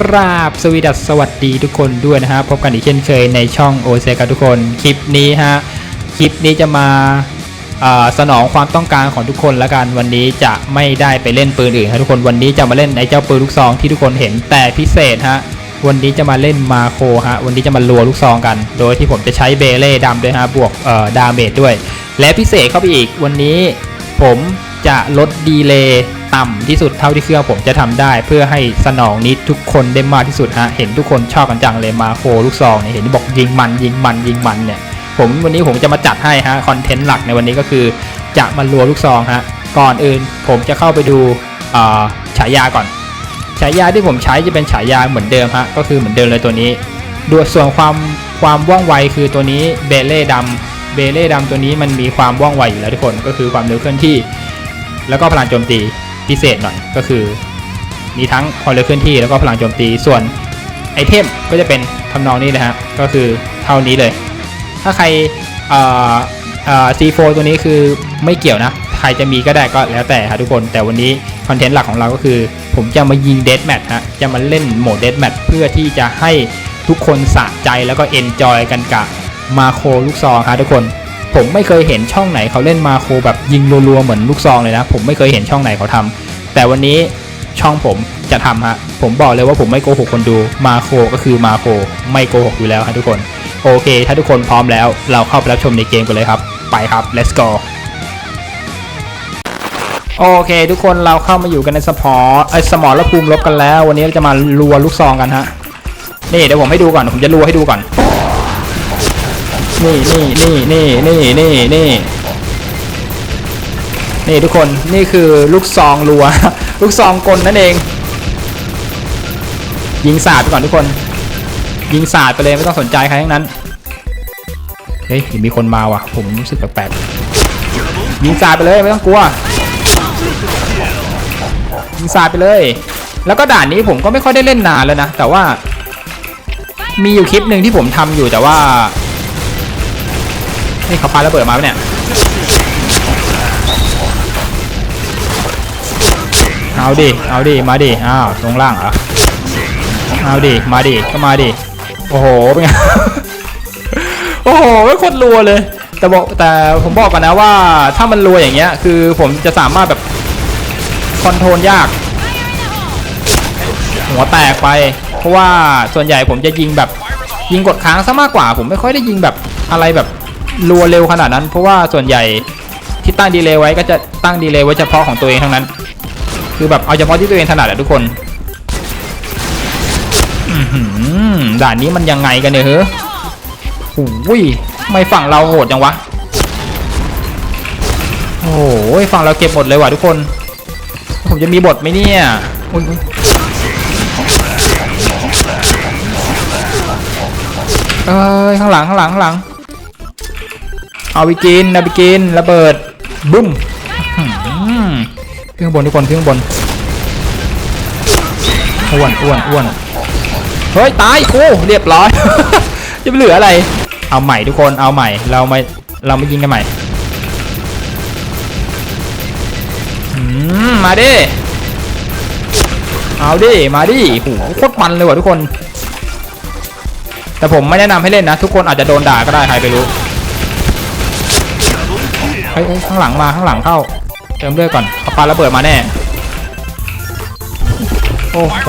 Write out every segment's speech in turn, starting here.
กราบสวีดัสสวัสดีทุกคนด้วยนะฮะ พบกันอีกเช่นเคยในช่องโอเซกันทุกคน คลิปนี้ฮะ คลิปนี้จะมาสนองความต้องการของทุกคนละกันวันนี้จะไม่ได้ไปเล่นปืนอื่นครับทุกคนวันนี้จะมาเล่นไอ้เจ้าปืนลูกซองที่ทุกคนเห็นแต่พิเศษฮะวันนี้จะมาเล่นมาโคฮะวันนี้จะมาลัวลูกซองกัน โดยที่ผมจะใช้เบเล่ดำด้วยฮะบวกดาเมจด้วย และพิเศษเข้าไปอีกวันนี้ผม จะลดดีเลย์ต่ำที่สุดเท่าที่เครื่องผมจะทำได้ เพื่อให้สนองนิดทุกคนได้มากที่สุดฮะเห็นทุกคนชอบกันจังเลยมาโคลูกซองเนี่ยเห็นบอกยิงมันยิงมันยิงมันเนี่ยผมวันนี้ผมจะมาจัดให้ฮะคอนเทนต์หลักในวันนี้ก็คือ จะมารัวลูกซองฮะก่อนอื่นผมจะเข้าไปดูฉายาก่อนฉายาที่ผมใช้จะเป็นฉายาเหมือนเดิมฮะก็คือเหมือนเดิมเลยตัวนี้ดูส่วนความความว่องไวคือตัวนี้เบเล่ดำเบเล่ดำตัวนี้มันมีความว่องไวอยู่แล้วทุกคนก็คือความเร็วเคลื่อนที่ แล้วก็พลังโจมตีพิเศษหน่อยก็คือ มีทั้งความเร็วเคลื่อนที่แล้วก็พลังโจมตีส่วนไอเทมก็จะเป็นทำนองนี้นะฮะก็คือเท่านี้เลย ถ้าใครเอ่อเอ่อ C4 ตัวนี้คือไม่เกี่ยวนะ ใครจะมีก็ได้ก็แล้วแต่ครับทุกคน แต่วันนี้คอนเทนต์หลักของเราก็คือ ผมจะมายิงเด a แมทฮะจะมาเล่นโหมดเด a แมทเพื่อที่จะให้ทุกคนสะใจแล้วก็เอนจอยกันกับมาโคลูกซองครับทุกคน ผมไม่เคยเห็นช่องไหนเขาเล่นมาโครแบบยิงรัวๆเหมือนลูกซองเลยนะ ผมไม่เคยเห็นช่องไหนเขาทำแต่วันนี้ช่องผมจะทำฮะ ผมบอกเลยว่าผมไม่โกหกคนดูมาโคก็คือมาโคไม่โกหกอยู่แล้วฮะทุกคน โอเค ถ้าทุกคนพร้อมแล้ว เราเข้าไปรับชมในเกมกันเลยครับ ไปครับ let's go โอเค ทุกคนเราเข้ามาอยู่กันในสปอร์ไอสมอรภูมิลบกันแล้ว วันนี้เราจะมารัวลูกซองกันฮะนี่เดี๋ยวผมให้ดูก่อนผมจะรัวให้ดูก่อน นี่นี่นี่นี่นี่นี่นี่นี่ทุกคนนี่คือลูกซองรัว ลูกซองกลนั่นเอง ยิงสาดไปก่อนทุกคน ยิงสาดไปเลยไม่ต้องสนใจใครทั้งนั้นเฮ้ยมีคนมาว่ะ ผมรู้สึกแปลกๆยิงสาดไปเลยไม่ต้องกลัวยิงสาดไปเลย แล้วก็ด่านนี้ผมก็ไม่ค่อยได้เล่นนานแล้วนะแต่ว่า มีอยู่คลิปหนึ่งที่ผมทำอยู่แต่ว่า นี่เขาปาระเบิดมาปะเนี่ยเอาดิ เอาดิ มาดิ อ้าวตรงล่างเหรอ เอาดิ มาดิ ก็มาดิ โอ้โห เป็นไง โอ้โหไม่โคตรรัวเลย แต่บอกแต่ผมบอกก่อนนะว่าถ้ามันรัวอย่างเงี้ย คือผมจะสามารถแบบคอนโทรลยาก หัวแตกไป เพราะว่าส่วนใหญ่ผมจะยิงแบบยิงกดค้างซะมากกว่า ผมไม่ค่อยได้ยิงแบบอะไรแบบ รัวเร็วขนาดนั้น เพราะว่าส่วนใหญ่ที่ตั้งดีเลย์ไว้ก็จะตั้งดีเลย์ไว้เฉพาะของตัวเองทั้งนั้น คือแบบเอาเฉพาะที่ตัวเองถนัดอะทุกคนด่านนี้มันยังไงกันเนี่ยเฮ้ยโอ้ยไม่ฝั่งเราโหดจังวะ โอ้ยฝั่งเราเก็บหมดเลยว่ะทุกคน ผมจะมีบทไหมเนี่ยอุ๊ยอุ๊ยเอ้ยข้างหลังข้างหลังข้างหลัง เอาไปกินเอาไปกินระเบิดบึ้มอื้อหือขึ้นข้างบนทุกคนขึ้นข้างบนอ้วนอ้วนอ้วนเฮ้ยตายกูเรียบร้อย จะไม่เหลืออะไร เอาใหม่ทุกคนเอาใหม่ เราไม่เราไม่ยิงกันใหม่มาดิเอาดิมาดิโหโคตรมันเลยว่ะทุกคน แต่ผมไม่แนะนำให้เล่นนะ ทุกคนอาจจะโดนด่าก็ได้ใครไปรู้ ฮ้ยเฮ้ยข้างหลังมาข้างหลังเข้า เติมเลือดก่อนเขาปาระเบิดมาแน่ โอ้โห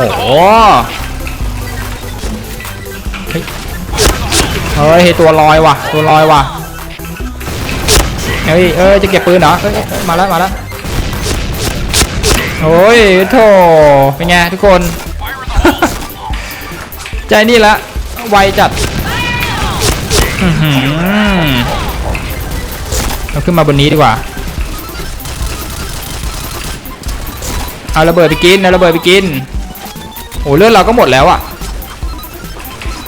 เฮ้ยเฮ้ยตัวลอยว่ะ ตัวลอยว่ะ เฮ้ยเอ้ยจะเก็บปืนเหรอเอ้ยมาแล้วมาแล้วโอ้ยโถเป็นไงทุกคน ใจนี่ละไวจัดอือ เราขึ้นมาบนนี้ดีกว่า เอาระเบิดไปกินเอาระเบิดไปกินโอ้เลือดเราก็หมดแล้วอะ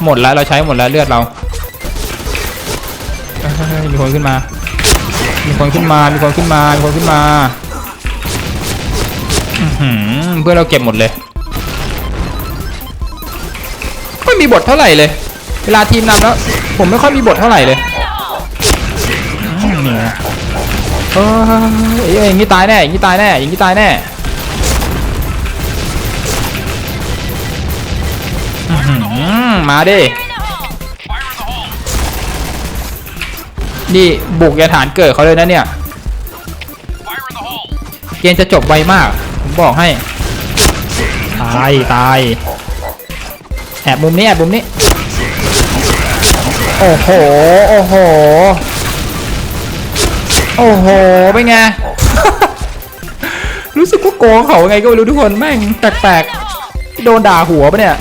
หมดแล้วเราใช้หมดแล้วเลือดเรามีคนขึ้นมา มีคนขึ้นมา มีคนขึ้นมา มีคนขึ้นมาเพื่อเราเก็บหมดเลยไม่มีบทเท่าไหร่เลย เวลาทีมนำแล้ว ผมไม่ค่อยมีบทเท่าไหร่เลย อืมเนี่ยเอ้ยเอ้ยอย่างนี้ตายแน่อย่างนี้ตายแน่อย่างนี้ตายแน่มาดินี่บุกยานฐานเกิดเขาเลยนะเนี่ย เกมจะจบไวมาก ผมบอกให้ ตาย ตาย แอบมุมนี้ แอบมุมนี้ โอ้โห โอ้โห โอ้โห เป็นไง รู้สึกว่าโกงเขาไงก็ไม่รู้ทุกคนแม่งแปลกๆ โดนด่าหัวปะเนี่ย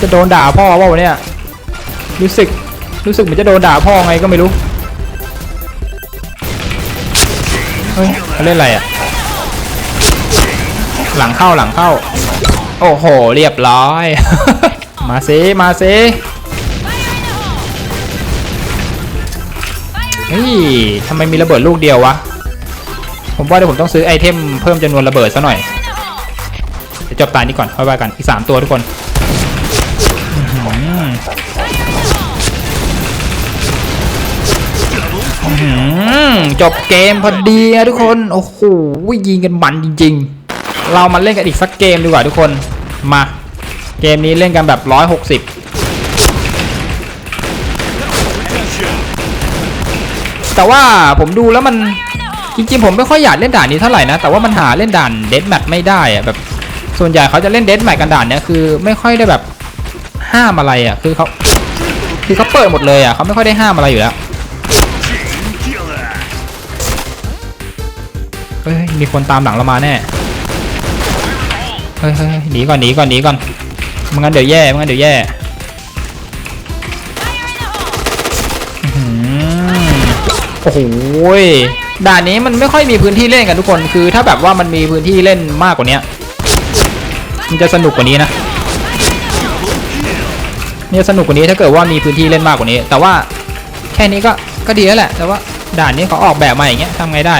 จะโดนด่าพ่อเปล่าวะเนี่ย รู้สึก รู้สึกเหมือนจะโดนด่าพ่อไงก็ไม่รู้ เฮ้ยเขาเล่นอะไรอะ หลังเข้าหลังเข้า โอ้โห เรียบร้อย มาซิมาซิ เฮ้ยทำไมมีระเบิดลูกเดียววะ ผมว่าเดี๋ยวผมต้องซื้อไอเทมเพิ่มจำนวนระเบิดซะหน่อยเดี๋ยวจบตานี้ก่อนค่อยว่ากัน อีก3ตัวทุกคนจบเกมพอดีอะทุกคน โอ้โหยิงกันมันจริง ๆ เรามาเล่นกันอีกสักเกมดีกว่าทุกคน มา เกมนี้เล่นกันแบบ 160 แต่ว่าผมดูแล้วมันจริงๆผมไม่ค่อยอยากเล่นด่านนี้เท่าไหร่นะ แต่ว่ามันหาเล่นด่านเดดแมทไม่ได้อะแบบ ส่วนใหญ่เขาจะเล่นเดดแมทกันด่านเนี้ยคือไม่ค่อยได้แบบห้ามอะไรอะคือเขาคือเขาเปิดหมดเลยอะเขาไม่ค่อยได้ห้ามอะไรอยู่แล้วเฮ้ยมีคนตามหลังเรามาแน่เฮ้ยเฮ้ยหนีก่อนหนีก่อนหนีก่อนไม่งั้นเดี๋ยวแย่ไม่งั้นเดี๋ยวแย่ ยด่านนี้มันไม่ค่อยมีพื้นที่เล่นกันทุกคนคือ ถ้าแบบว่ามันมีพื้นที่เล่นมากกว่านี้มันจะสนุกกว่านี้นะเนี่ยสนุกกว่านี้ถ้าเกิดว่ามีพื้นที่เล่นมากกว่านี้ แต่ว่าแค่นี้ก็ก็ดีแล้วแหละ แต่ว่าด่านนี้เขาออกแบบมาอย่างเงี้ยทำไงได้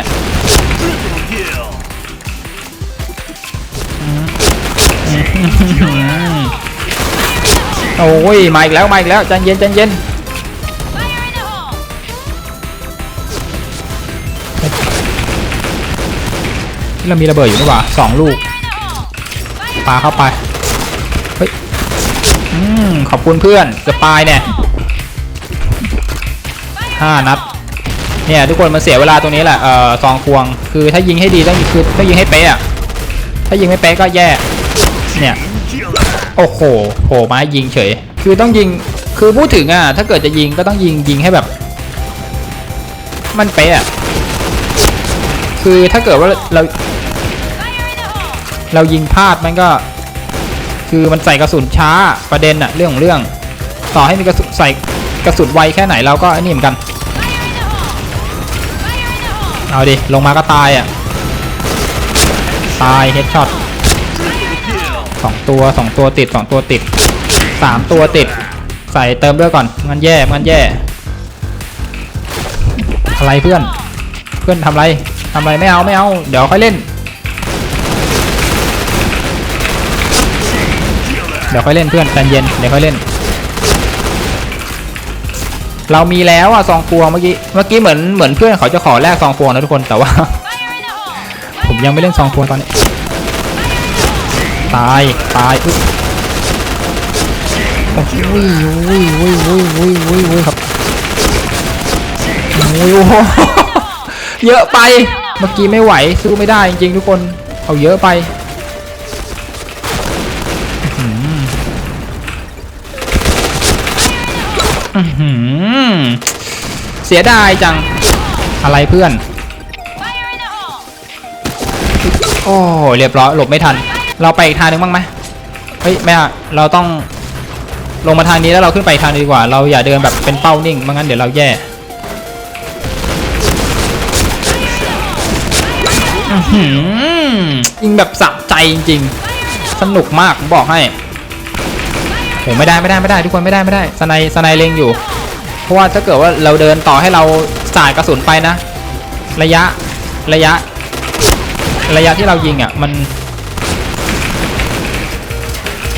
โอ้ยมาอีกแล้วมาอีกแล้วใจเย็นใจเย็น นี่เรามีระเบิดอยู่นี่หว่าสองลูกปาเข้าไปเฮ้ยอืมขอบคุณเพื่อนจะปายเนี่ยห้านัดเนี่ยทุกคนมันเสียเวลาตรงนี้แหละเอ่อซองควง คือถ้ายิงให้ดีต้องยิงคือต้องยิงให้เป๊ะอะถ้ายิงไม่เป๊ะก็แย่เนี่ยโอ้โหโผล่มายิงเฉย คือต้องยิงคือพูดถึงอะถ้าเกิดจะยิงก็ต้องยิงยิงให้แบบ มันเป๊ะอะคือถ้าเกิดว่าเรา เรายิงพลาดมันก็ คือมันใส่กระสุนช้าประเด็นอะเรื่องของเรื่อง ต่อให้มีกระสุนใส่กระสุนไวแค่ไหนเราก็ไอ้นี่เหมือนกัน เอาดิ ลงมาก็ตายอะตายเฮดช็อตสองตัวสองตัวติดสองตัวติดสามตัวติด ใส่เติมด้วยก่อนงั้นแย่งั้นแย่ อะไรเพื่อน เพื่อนทำไรทำไรไม่เอาไม่เอา เดี๋ยวค่อยเล่น เดี๋ยวค่อยเล่นเพื่อนใจเย็นเดี๋ยวค่อยเล่น เรามีแล้วอะซองพวงเมื่อกี้เมื่อกี้เหมือนเหมือนเพื่อนเขาจะขอแลกซองพวงนะทุกคนแต่ว่า ผมยังไม่เล่นซองพวงตอนนี้ ตายตายอุ๊ยโอ้โหอุ้ยอุ้ยอุ้ยอุ้ยอุ้ยอุ้ยครับอุ้ยโอ้โหเยอะไปเมื่อกี้ไม่ไหวสู้ไม่ได้จริงๆทุกคนเอาเยอะไป เสียดายจัง อะไรเพื่อน โอ้เรียบร้อย หลบไม่ทัน เราไปอีกทางหนึงบ้างไหมเฮ้ยไม่เราต้องลงมาทางนี้แล้วเราขึ้นไปทางดีกว่า เราอย่าเดินแบบเป็นเป้านิ่งไม่งั้นเดี๋ยวเราแย่ยิงแบบสะใจจริงๆ สนุกมากบอกให้ ไม่ได้ไม่ได้ไม่ได้ทุกคนไม่ได้ไม่ได้สไนสไนเล็งอยู่ เพราะว่าถ้าเกิดว่าเราเดินต่อให้เราสาดกระสุนไปนะ ระยะระยะ ระยะที่เรายิงอะ มัน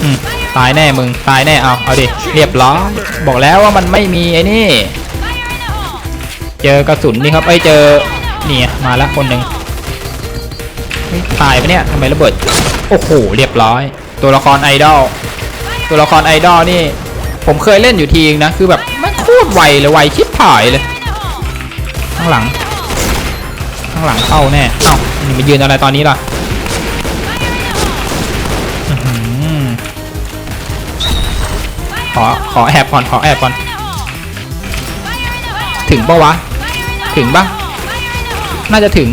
อืมตายแน่มึงตายแน่เอาเอาดิเรียบร้อยบอกแล้วว่ามันไม่มีไอ้นี่ เจอกระสุนนี่ครับไอ้เจอนี่มาแล้วคนหนึ่งตายปะเนี่ยทำไมระเบิดโอ้โหเรียบร้อย ตัวละครไอดอล ตัวละครไอดอลนี่ ผมเคยเล่นอยู่ทีนึงนะ คือแบบไม่งโคตรไวเลยไวชิบหายเลย ข้างหลัง ข้างหลังเข้าแน่เอ้านี่มายืนอะไรตอนนี้ล่ะอื้อหือขอขอแอบก่อนขอแอบก่อน ถึงปะวะ ถึงปะน่าจะถึง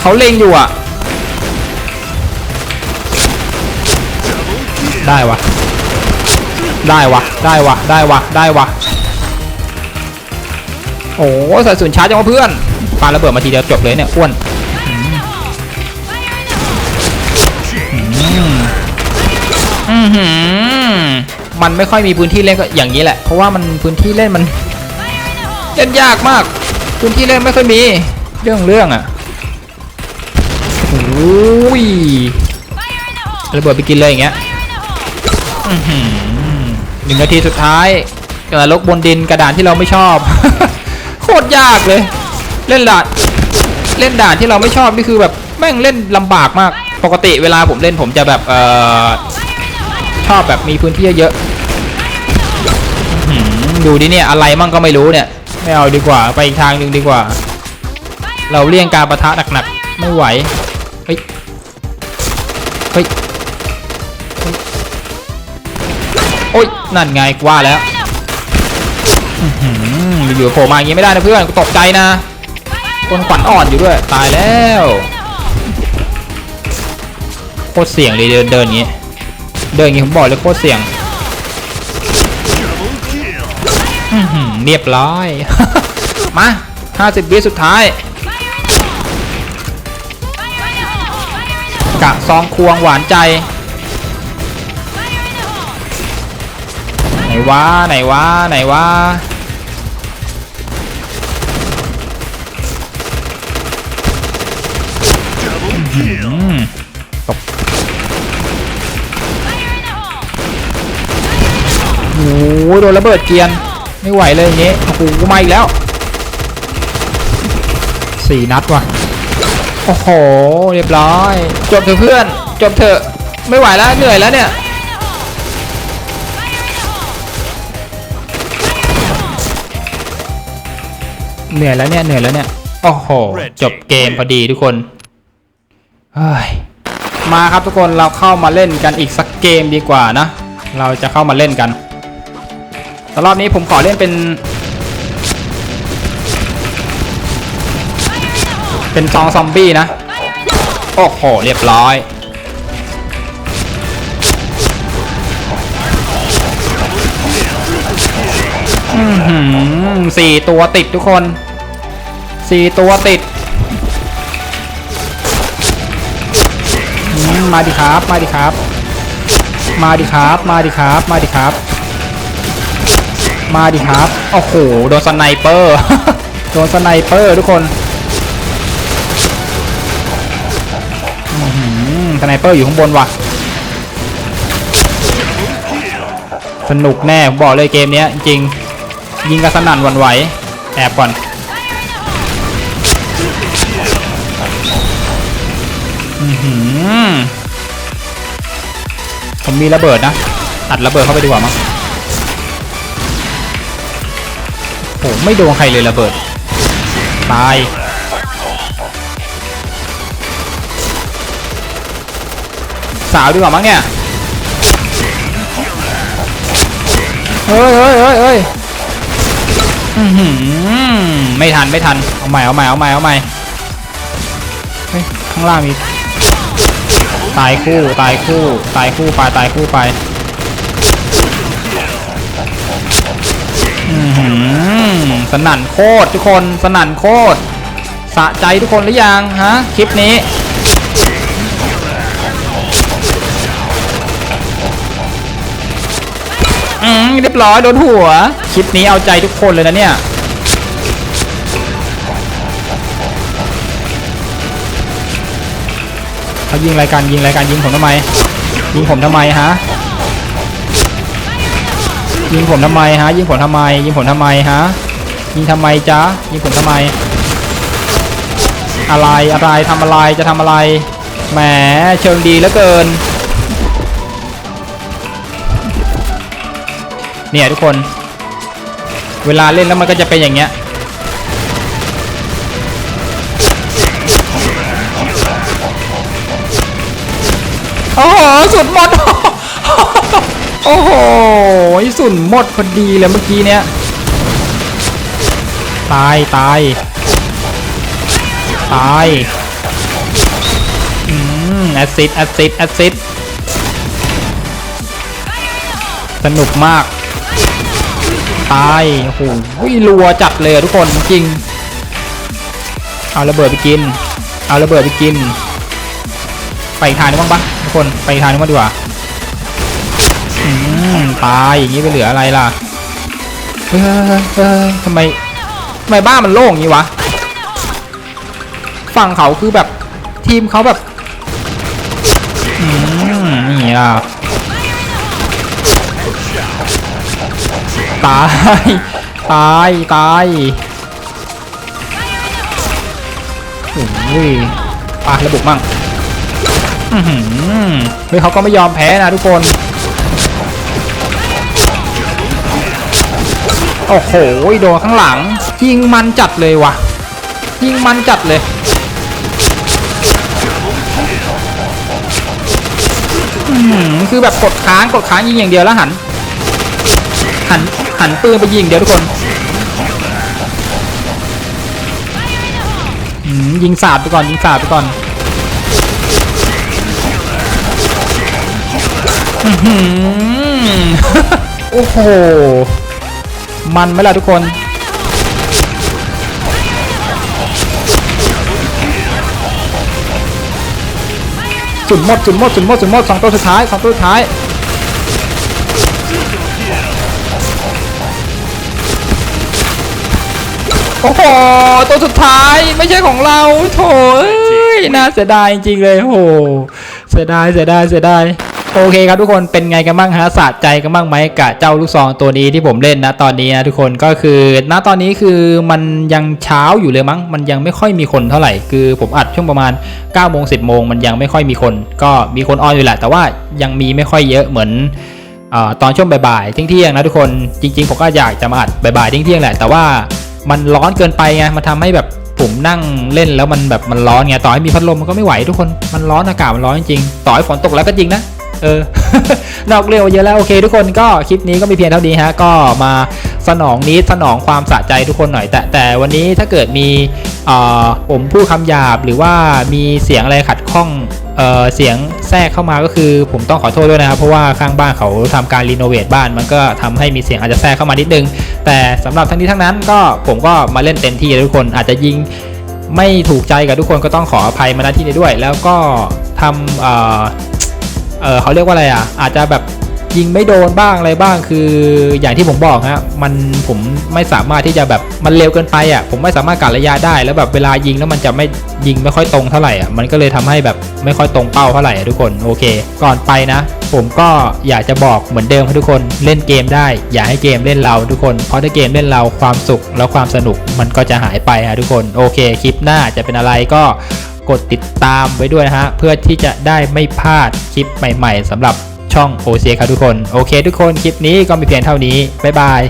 เขาเล็งอยู่อะ ได้วะได้วะได้วะได้วะได้วะโอ้ใส่สูนย์ชาร์จจังวะเพื่อนปาระเบิดมาทีเดียวจบเลยเนี่ยอ้วนมันไม่ค่อยมีพื้นที่เล่นก็อย่างนี้แหละเพราะว่ามันพื้นที่เล่นมันเล่นยากมาก พื้นที่เล่นไม่ค่อยมีเรื่องเรื่องอะโอ้ยระเบิดไปกินเลยอย่างเงี้ย หนึ่งนาทีสุดท้ายกระลกบนดินกระดานที่เราไม่ชอบ โคตรยากเลย เล่นด่านเล่นด่านที่เราไม่ชอบนี่คือแบบแม่งเล่นลำบากมาก ปกติเวลาผมเล่นผมจะแบบเออชอบแบบมีพื้นที่เยอะดูดิเนี่ยอะไรมั่งก็ไม่รู้เนี่ย ไม่เอาดีกว่าไปอีกทางหนึ่งดีกว่า เราเลี่ยงการประทะหนักๆไม่ไหวเฮ้ยเฮ้ย โอ๊ยนั่นไงกว่าแล้วอื้อหือยู่ๆโผล่มาอย่างงี้ไม่ได้นะเพื่อนตกใจนะ คนขวัญอ่อนอยู่ด้วย ตายแล้วโคตรเสี่ยงเลยเดินเดินอย่างงี้ เดินอย่างงี้ผมบอกเลยโคตรเสี่ยงเรียบร้อย มา50วิสุดท้ายกะซองควงหวานใจ วะไหนวะไหนวะอืมตกโอ้โหโดนระเบิดเกียน ไม่ไหวเลยอย่างงี้โอ้โหมาอีกแล้วสี่นัดว่ะ โอ้โห เรียบร้อย จบเถอะเพื่อน จบเถอะ ไม่ไหวแล้ว เหนื่อยแล้วเนี่ย เหนื่อยแล้วเนี่ยเหนื่อยแล้วเนี่ย โอ้โห จบเกมพอดีทุกคนเฮ้ยมาครับทุกคนเราเข้ามาเล่นกันอีกสักเกมดีกว่านะ เราจะเข้ามาเล่นกันแต่รอบนี้ผมขอเล่นเป็น เป็นซองซอมบี้นะ โอ้โห เรียบร้อยอือหือสี่ตัวติดทุกคน สี่ตัวติด มาดิครับ มาดิครับ มาดิครับ มาดิครับ มาดิครับ มาดิครับ โอ้โห โดนสไนเปอร์ โดนสไนเปอร์ทุกคนสไนเปอร์อยู่ข้างบนว่ะ สนุกแน่บอกเลยเกมนี้จริง ยิงกันสนั่นหวันไหว แอบก่อน ผมมีระเบิดนะ อัดระเบิดเข้าไปดีกว่ามั้งโอ้ไม่โดนใครเลยระเบิด ตาย สาวดีกว่ามั้งเนี่ย เฮ้ยเฮ้ยเฮ้ยเฮ้ยอื้อหือไม่ทันไม่ทัน เอาใหม่เอาใหม่เอาใหม่เอาใหม่เฮ้ยข้างล่างมี ตายคู่ตายคู่ตายคู่ไปตายคู่ไปสนั่นโคตรทุกคนสนั่นโคตรสะใจทุกคนหรือยังฮะคลิปนี้อืมเรียบร้อยโดนหัว คลิปนี้เอาใจทุกคนเลยนะเนี่ย เขายิงรายการยิงรายการยิงผมทำไม ยิงผมทำไมฮะ ยิงผมทำไมฮะ ยิงผมทำไม ยิงผมทำไมฮะ ยิงทำไมจ๊ะ ยิงผมทำไม อะไรอะไรทำอะไรจะทำอะไร แหมเชิงดีเหลือเกิน เนี่ยทุกคน เวลาเล่นแล้วมันก็จะเป็นอย่างเงี้ย อ้โหสุดหมด โอ้โหสุดหมดพอดีเลยเมื่อกี้เนี้ยตายตายตายอืมแอซิดแอซิดแอซิดสนุกมาก ตายโอ้โหรัวจัดเลยทุกคนจริง เอาระเบิดไปกิน เอาระเบิดไปกิน ไปทางนึงบ้างปะทุกคนไปทางนึงมาดีกว่าตายอย่างนี้ไปเหลืออะไรล่ะเฮ้ยเฮ้ยเฮ้ยทำไมทำไมบ้านมันโล่งอย่างนี้วะฝั่งเขาคือแบบทีมเขาแบบอืมนี่อะตาย ตาย ตายโอ้ยปะระบุมั่ง เฮ้ยเขาก็ไม่ยอมแพ้นะทุกคน โอ้โหโดนข้างหลัง ยิงมันจัดเลยว่ะยิงมันจัดเลยคือแบบกดค้างกดค้างยิงอย่างเดียวแล้วหัน หันหันปืนไปยิงเดียวทุกคนยิงสาดไปก่อนยิงสาดไปก่อน โอ้โห มันไหมล่ะทุกคนสุดหมดสุดหมดสุดหมดสุดหมดสองตัวสุดท้ายสองตัวสุดท้ายโอ้โห ตัวสุดท้ายไม่ใช่ของเราโถเอ้ยน่าเสียดายจริงๆเลยโห เสียดายเสียดายเสียดาย โอเคครับทุกคนเป็นไงกันบ้างฮะสะใจกันบ้างไหมกับเจ้าลูกซองตัวนี้ที่ผมเล่นนะตอนนี้นะทุกคนก็คือณตอนนี้คือมันยังเช้าอยู่เลยมั้ง มันยังไม่ค่อยมีคนเท่าไหร่ คือผมอัดช่วงประมาณ9โมง10โมงมันยังไม่ค่อยมีคน ก็มีคนออนอยู่แหละ แต่ว่ายังมีไม่ค่อยเยอะเหมือนอตอนช่วงบ่ายๆเที่ยงๆนะทุกคนจริง ๆ ผมก็อยากจะมาอัดบ่ายๆเที่ยงๆแหละแต่ว่ามันร้อนเกินไปไงมันทำให้แบบผมนั่งเล่นแล้วมันแบบมันร้อนไงต่อให้มีพัดลมมันก็ไม่ไหวทุกคนมันร้อนอากาศมันร้อนจริงๆต่อให้ฝนตกแล้วก็จริงนะ เออนอกเร็วเยอะแล้วโอเค ทุกคนก็คลิปนี้ก็มีเพียงเท่านี้ฮะก็มาสนองนิดสนองความสะใจทุกคนหน่อย แต่แต่วันนี้ถ้าเกิดมีผมพูดคำหยาบหรือว่ามีเสียงอะไรขัดข้องเออเสียงแทรกเข้ามาก็คือผมต้องขอโทษด้วยนะครับ เพราะว่าข้างบ้านเขาทำการรีโนเวทบ้านมันก็ทำให้มีเสียงอาจจะแทรกเข้ามานิดนึง แต่สำหรับทั้งนี้ทั้งนั้นก็ผมก็มาเล่นเต็มที่เลยทุกคนอาจจะยิงไม่ถูกใจกับทุกคนก็ต้องขออภัยมาณที่นี้ด้วย แล้วก็ทำ เออเขาเรียกว่าอะไรอะ อาจจะแบบยิงไม่โดนบ้างอะไรบ้างคืออย่างที่ผมบอกฮะมันผมไม่สามารถที่จะแบบมันเร็วเกินไปอะผมไม่สามารถกะระยะได้ แล้วแบบเวลายิงแล้วมันจะไม่ยิงไม่ค่อยตรงเท่าไหร่อะมันก็เลยทำให้แบบไม่ค่อยตรงเป้าเท่าไหร่อะทุกคนโอเค ก่อนไปนะ ผมก็อยากจะบอกเหมือนเดิมให้ทุกคนเล่นเกมได้ อย่าให้เกมเล่นเราทุกคนเพราะถ้าเกมเล่นเราความสุขแล้วความสนุกมันก็จะหายไปฮะทุกคนโอเคคลิปหน้าจะเป็นอะไรก็ กดติดตามไว้ด้วยนะฮะ เพื่อที่จะได้ไม่พลาดคลิปใหม่ ๆสำหรับช่องโอเซครับทุกคน โอเค ทุกคนคลิปนี้ก็มีเพียงเท่านี้ บ๊ายบาย